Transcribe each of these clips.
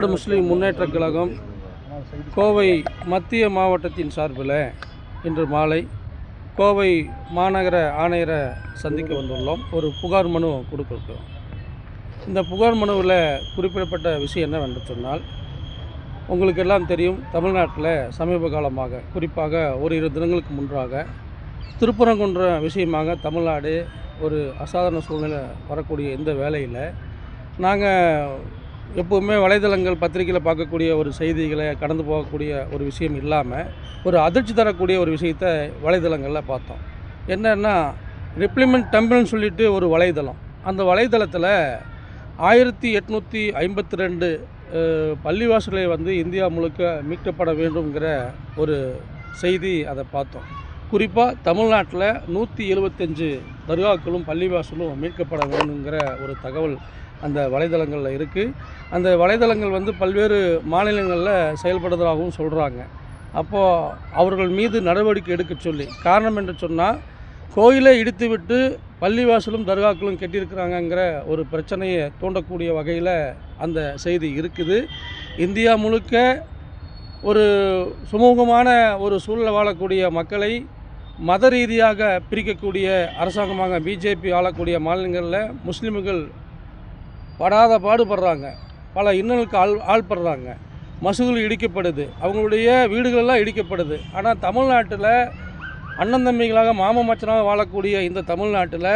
தமிழ்நாடு முஸ்லீம் முன்னேற்றக் கழகம் கோவை மத்திய மாவட்டத்தின் சார்பில் இன்று மாலை கோவை மாநகர ஆணையரை சந்திக்க வந்துள்ளோம். ஒரு புகார் மனு கொடுக்குறோம் இந்த புகார் மனுவில் குறிப்பிடப்பட்ட விஷயம் என்னவென்று சொன்னால் உங்களுக்கு எல்லாம் தெரியும் தமிழ்நாட்டில் சமீப காலமாக குறிப்பாக ஒரு இரு தினங்களுக்கு முன்பாக திருப்பரங்குன்ற விஷயமாக தமிழ்நாடு ஒரு அசாதாரண சூழ்நிலை வரக்கூடிய இந்த வேலையில் நாங்கள் எப்போவுமே வலைதளங்கள் பத்திரிக்கையில் பார்க்கக்கூடிய ஒரு செய்திகளை கடந்து போகக்கூடிய ஒரு விஷயம் இல்லாமல் ஒரு அதிர்ச்சி தரக்கூடிய ஒரு விஷயத்தை வலைதளங்களில் பார்த்தோம். என்னன்னா ரிப்ளிமெண்ட் டெம்பிள்னு சொல்லிட்டு ஒரு வலைதளம். அந்த வலைதளத்தில் ஆயிரத்தி எட்நூற்றி ஐம்பத்தி ரெண்டு பள்ளிவாசலை வந்து இந்தியா முழுக்க மீட்கப்பட வேண்டுங்கிற ஒரு செய்தி அதை பார்த்தோம். குறிப்பாக தமிழ்நாட்டில் நூற்றி எழுபத்தஞ்சு தர்காக்களும் பள்ளிவாசலும் மீட்கப்பட வேணுங்கிற ஒரு தகவல் அந்த வலைதளங்களில் இருக்குது அந்த வலைதளங்கள் வந்து பல்வேறு மாநிலங்களில் செயல்படுறதாகவும் சொல்கிறாங்க அப்போது அவர்கள் மீது நடவடிக்கை எடுக்க சொல்லி காரணம் என்று சொன்னால் கோயிலை இடித்துவிட்டு பள்ளிவாசலும் தர்காக்களும் கட்டியிருக்கிறாங்கங்கிற ஒரு பிரச்சனையை தூண்டக்கூடிய வகையில் அந்த செய்தி இருக்குது. இந்தியா முழுக்க ஒரு சுமூகமான ஒரு சூழலில் வாழக்கூடிய மக்களை மத ரீதியாக பிரிக்கக்கூடிய அரசாங்கமாக பிஜேபி ஆளக்கூடிய மாநிலங்களில் முஸ்லீம்கள் படாத பாடுபடுறாங்க. பல இன்னலுக்கு ஆள் ஆள்படுறாங்க. மசூதிகள் இடிக்கப்படுது. அவங்களுடைய வீடுகளெல்லாம் இடிக்கப்படுது. ஆனால் தமிழ்நாட்டில் அண்ணன் தம்பிகளாக மாம மச்சனாக வாழக்கூடிய இந்த தமிழ்நாட்டில்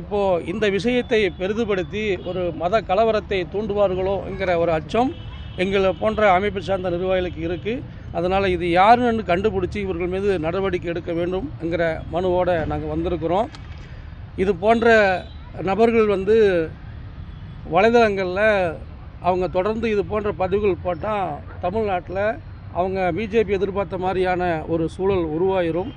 இப்போது இந்த விஷயத்தை பெரிதுபடுத்தி ஒரு மத கலவரத்தை தூண்டுவார்களோங்கிற ஒரு அச்சம் எங்களை போன்ற அமைப்பு சார்ந்த நிர்வாகிகளுக்கு இருக்குது அதனால் இது யாருன்னு கண்டுபிடிச்சி இவர்கள் மீது நடவடிக்கை எடுக்க வேண்டும்ங்கிற மனுவோடு நாங்கள் வந்திருக்கிறோம். இது போன்ற நபர்கள் வந்து வலைதளங்களில் அவங்க தொடர்ந்து இது போன்ற பதிவுகள் போட்டால் தமிழ்நாட்டில் அவங்க பிஜேபி எதிர்பார்த்த மாதிரியான ஒரு சூழல் உருவாயிரும்.